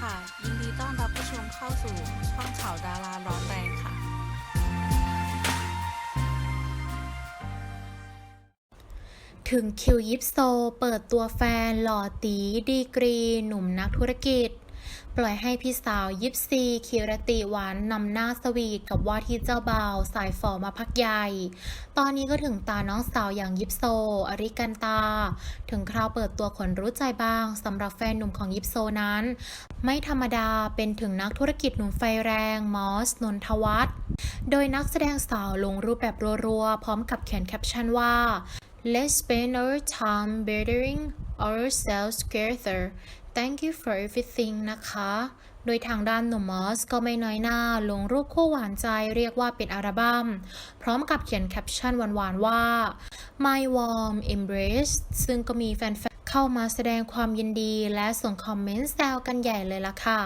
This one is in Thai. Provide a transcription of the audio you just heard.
ค่ะ ยินดีต้อนรับผู้ชมเข้าสู่ช่องข่าวดาราร้อนแรงค่ะ ถึงคิวยิปโซ เปิดตัวแฟนหล่อตีดีกรี หนุ่มนักธุรกิจ ปล่อยให้พี่สาวยิปซีคิรติหวานนำหน้าสวีทกับว่าที่เจ้าบ่าวสายฝอมาพักใหญ่ ตอนนี้ก็ถึงตาน้องสาวอย่างยิปโซ อริกันตา ถึงคราวเปิดตัวคนรู้ใจบ้างสำหรับแฟนหนุ่มของยิปโซนั้น ไม่ธรรมดาเป็นถึงนักธุรกิจหนุ่มไฟแรงมอสนนทวัฒน์โดยนักแสดงสาวลงรูปแบบรัวๆ พร้อมกับเขียนแคปชั่นว่า Let's spend our time bettering ourselves together. Thank you for everything นะคะ โดยทางด้านหนุ่มมอสก็ไม่น้อยหน้า ลงรูปคู่หวานใจเรียกว่าเป็นอัลบั้ม พร้อมกับเขียนแคปชั่นหวานๆว่า My warm embrace ซึ่งก็มีแฟนๆ เข้ามาแสดงความยินดีและส่งคอมเมนต์แซวกันใหญ่เลยล่ะค่ะ